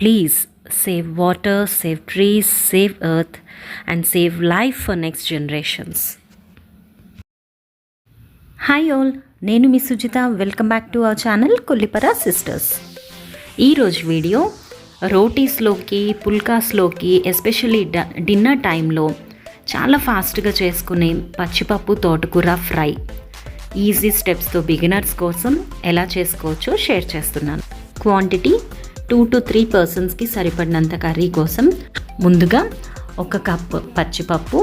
Please save water save trees save earth and save life for next generations hi all నేను మీ Sujitha. Welcome back to our channel Kollipara sisters ఈరోజు video రోటీస్లోకి పుల్కాస్లోకి especially the dinner టైంలో చాలా ఫాస్ట్గా చేసుకునే పచ్చిపప్పు తోటకూర ఫ్రై. ఈజీ స్టెప్స్తో బిగినర్స్ కోసం ఎలా చేసుకోవచ్చో షేర్ చేస్తున్నాను. క్వాంటిటీ టూ టు త్రీ పర్సన్స్కి సరిపడినంత కర్రీ కోసం ముందుగా ఒక కప్ పచ్చిపప్పు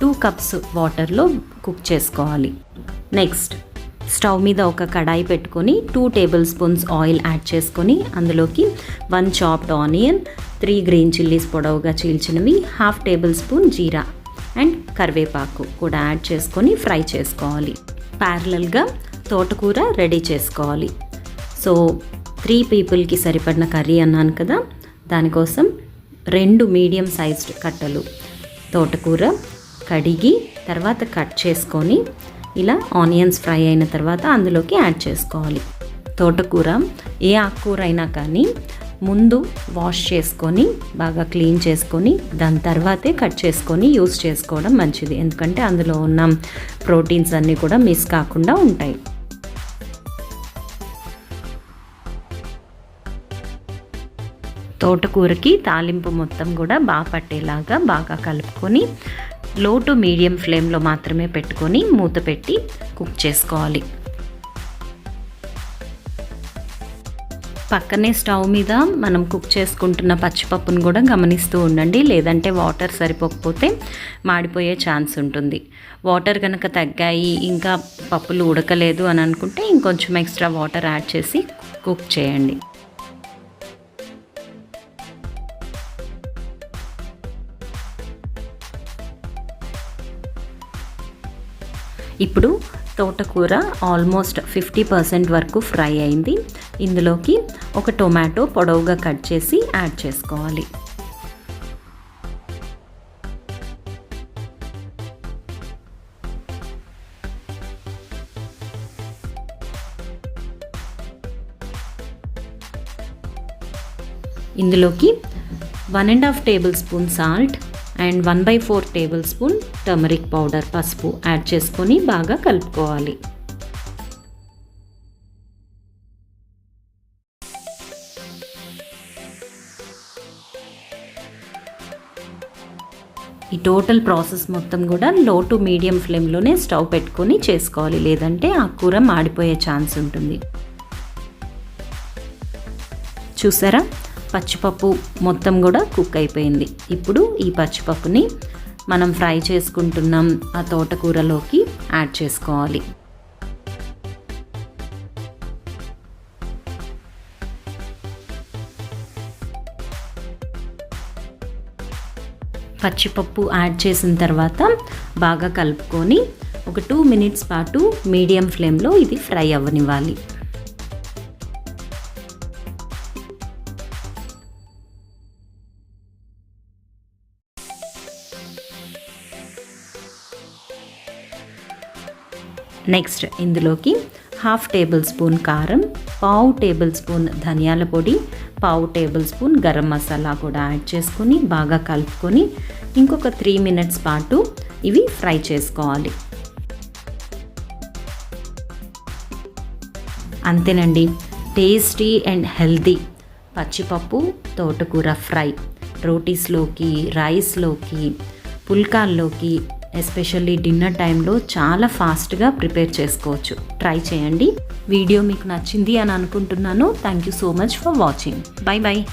టూ కప్స్ వాటర్లో కుక్ చేసుకోవాలి. నెక్స్ట్ స్టవ్ మీద ఒక కడాయి పెట్టుకొని two tablespoons oil add చేసుకొని అందులోకి one chopped onion three green chillies పొడవుగా చీల్చినవి హాఫ్ టేబుల్ స్పూన్ జీరా అండ్ కరివేపాకు కూడా యాడ్ చేసుకొని ఫ్రై చేసుకోవాలి. ప్యారలల్గా తోటకూర రెడీ చేసుకోవాలి. సో త్రీ పీపుల్కి సరిపడిన కర్రీ అన్నాను కదా దానికోసం రెండు మీడియం సైజ్డ్ కట్టలు తోటకూర కడిగి తర్వాత కట్ చేసుకొని ఇలా ఆనియన్స్ ఫ్రై అయిన తర్వాత అందులోకి యాడ్ చేసుకోవాలి. తోటకూర ఏ ఆకుకూర అయినా కానీ ముందు వాష్ చేసుకొని బాగా క్లీన్ చేసుకొని దాని తర్వాతే కట్ చేసుకొని యూస్ చేసుకోవడం మంచిది. ఎందుకంటే అందులో ఉన్న ప్రోటీన్స్ అన్నీ కూడా మిస్ కాకుండా ఉంటాయి. తోటకూరకి తాలింపు మొత్తం కూడా బాగా పట్టేలాగా బాగా కలుపుకొని లో టు మీడియం ఫ్లేమ్లో మాత్రమే పెట్టుకొని మూత పెట్టి కుక్ చేసుకోవాలి. పక్కనే స్టవ్ మీద మనం కుక్ చేసుకుంటున్న పచ్చిపప్పును కూడా గమనిస్తూ ఉండండి. లేదంటే వాటర్ సరిపోకపోతే మాడిపోయే ఛాన్స్ ఉంటుంది. వాటర్ కనుక తగ్గాయి ఇంకా పప్పులు ఉడకలేదు అని అనుకుంటే ఇంకొంచెం ఎక్స్ట్రా వాటర్ యాడ్ చేసి కుక్ చేయండి. ఇప్పుడు తోటకూర ఆల్మోస్ట్ ఫిఫ్టీ పర్సెంట్ వరకు ఫ్రై అయింది. ఇందులోకి ఒక టొమాటో పొడవుగా కట్ చేసి యాడ్ చేసుకోవాలి. ఇందులోకి one and half tablespoon salt and one by four tablespoon turmeric powder పసుపు యాడ్ చేసుకొని బాగా కలుపుకోవాలి. ఈ టోటల్ ప్రాసెస్ మొత్తం కూడా లో టు మీడియం ఫ్లేమ్లోనే స్టవ్ పెట్టుకొని చేసుకోవాలి లేదంటే ఆ కూర మాడిపోయే ఛాన్స్ ఉంటుంది. చూసారా? పచ్చిపప్పు మొత్తం కూడా కుక్ అయిపోయింది. ఇప్పుడు ఈ పచ్చిపప్పుని మనం ఫ్రై చేసుకుంటున్నాం. ఆ తోటకూరలోకి యాడ్ చేసుకోవాలి. పచ్చిపప్పు యాడ్ చేసిన తర్వాత బాగా కలుపుకొని ఒక టూ మినిట్స్ పాటు మీడియం ఫ్లేమ్లో ఇది ఫ్రై అవ్వనివ్వాలి. నెక్స్ట్ ఇందులోకి హాఫ్ టేబుల్ స్పూన్ కారం పావు టేబుల్ స్పూన్ ధనియాల పొడి పావు టేబుల్ స్పూన్ గరం మసాలా కూడా యాడ్ చేసుకొని బాగా కలుపుకొని ఇంకొక త్రీ మినిట్స్ పాటు ఇవి ఫ్రై చేసుకోవాలి. అంతేనండి టేస్టీ అండ్ హెల్దీ పచ్చిపప్పు తోటకూర ఫ్రై. రోటీస్లోకి రైస్లోకి పుల్కాల్లోకి ఎస్పెషల్లీ డిన్నర్ టైంలో చాలా ఫాస్ట్గా ప్రిపేర్ చేసుకోవచ్చు. ట్రై చేయండి. వీడియో మీకు నచ్చింది అని అనుకుంటున్నాను. Thank you so much for watching. Bye bye.